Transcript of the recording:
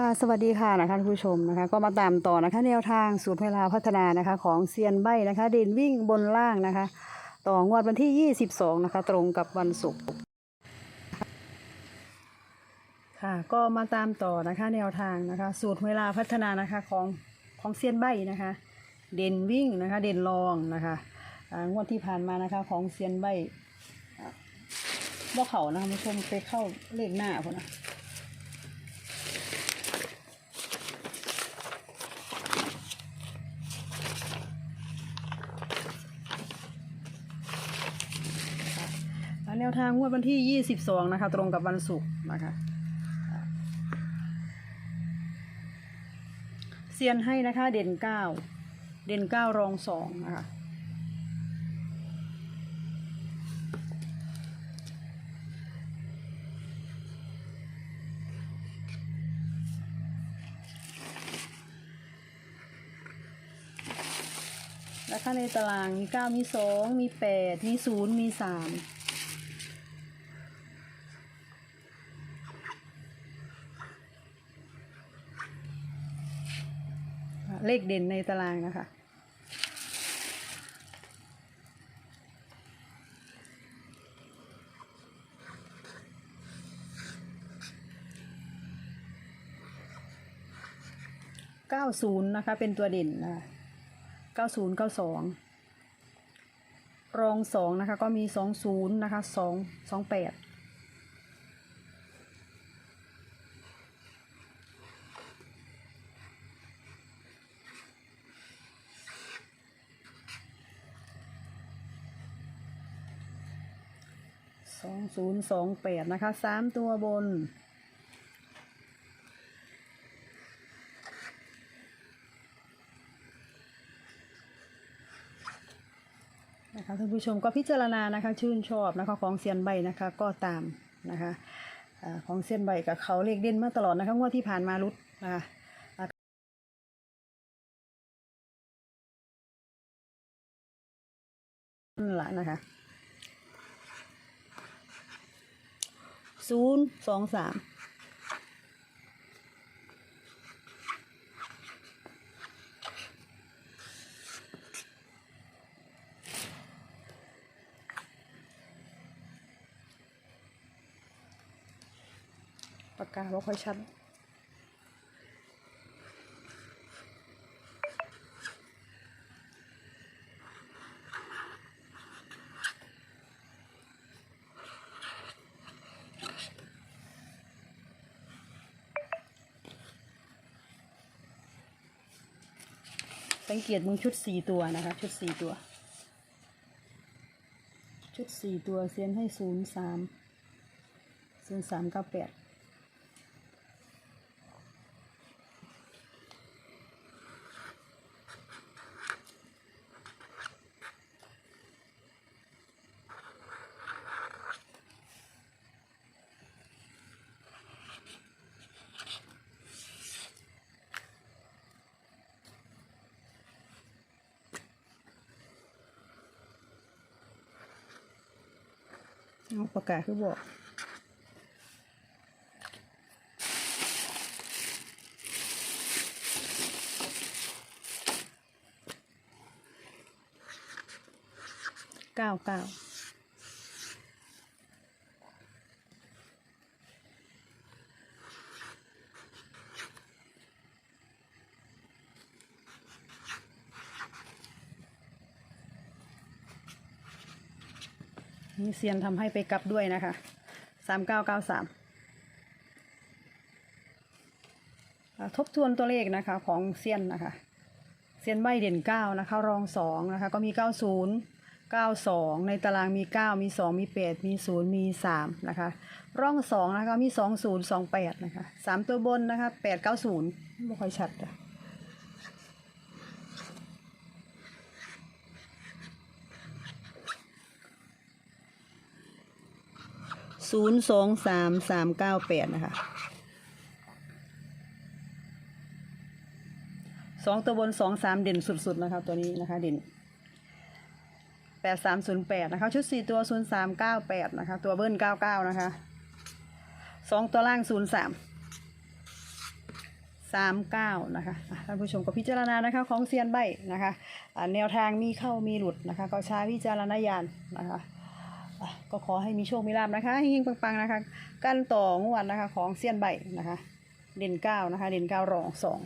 ค่ะสวัสดีค่ะนะคะผู้ชมนะคะก็มาตามต่อนะคะแนวทางสูตรเวลาพัฒนานะคะของเซียนใบนะคะเด่นวิ่งบนล่างนะคะ ต่องวดวันที่ 22 นะคะ ตรงกับวันศุกร์ค่ะก็มาตามต่อนะคะแนวทางนะคะ สูตรเวลาพัฒนานะคะของของเซียนใบนะคะ เด่นวิ่งนะคะเด่นรองนะคะอ่างวดที่ผ่านมานะคะของเซียนใบอะบ่เขานะคะผู้ชมไปเข้าเลขหน้าพอนะ แนวทางงวดวันที่ 22 นะคะ ตรงกับวันศุกร์นะคะเซียนให้นะคะ เด่น 9 เด่น 9 รอง2นะคะแล้วข้างในตารางมี 9 มี 2 มี 8 มี 0 มี 3 เลขเด่นในตารางนะคะเก้าศูนย์นะคะ เป็นตัวเด่นนะเก้าศูนย์เก้าสองรองสองนะคะ ก็มีสองศูนย์นะคะสองสองแปด สองศูนย์สองแปดนะคะสามตัวบน นะคะท่านผู้ชมก็พิจารณานะคะ ชื่นชอบนะคะของเซียนใบนะคะก็ตามนะคะอของเซียนใบกับเขาเลขเด่นมาตลอดนะคะงวดที่ผ่านมารุดนะคะนั่นแหละนะคะ ศูนย์สองสามปากกาบ่ค่อยชัด สังเกตมึงชุดสี่ตัวนะคะ ชุดสี่ตัว ชุดสี่ตัวเซียนให้ศูนย์สามศูนย์สามเก้าแปด เอาประกาศคือบอกเก้าเก้า นี่เซียนทำให้ไปกลับด้วยนะคะสามเก้าเก้าสามทบทวนตัวเลขนะคะของเซียนนะคะ เซียนใบเด่นเก้านะคะ รองสองนะคะ ก็มีเก้าศูนย์เก้าสองในตารางมีเก้ามีสองมีแปดมีศูนย์มีสามนะคะร่องสองนะคะมีสองศูนย์สองแปดนะคะสามตัวบนนะคะแปดเก้าศูนย์ไม่ค่อยชัดอะ ศูนย์สองสามสามเก้าแปดนะคะสองตัวบนสองสามเด่นสุดๆนะคะตัวนี้นะคะเด่นแปดสามศูนย์แปดนะคะชุดสี่ตัวศูนย์สามเก้าแปดนะคะตัวเบิ้ลเก้าเก้านะคะสองตัวล่างศูนย์สามสามเก้านะคะท่านผู้ชมก็พิจารณานะคะของเซียนใบนะคะแนวทางมีเข้ามีหลุดนะคะก็ใช้วิจารณญาณนะคะ ก็ขอให้มีโชค มีลาบนะคะเฮงๆปังๆนะคะ กันต่องวดนะคะของเซียนใบนะคะ เด่นเก้านะคะ เด่นเก้ารองสอง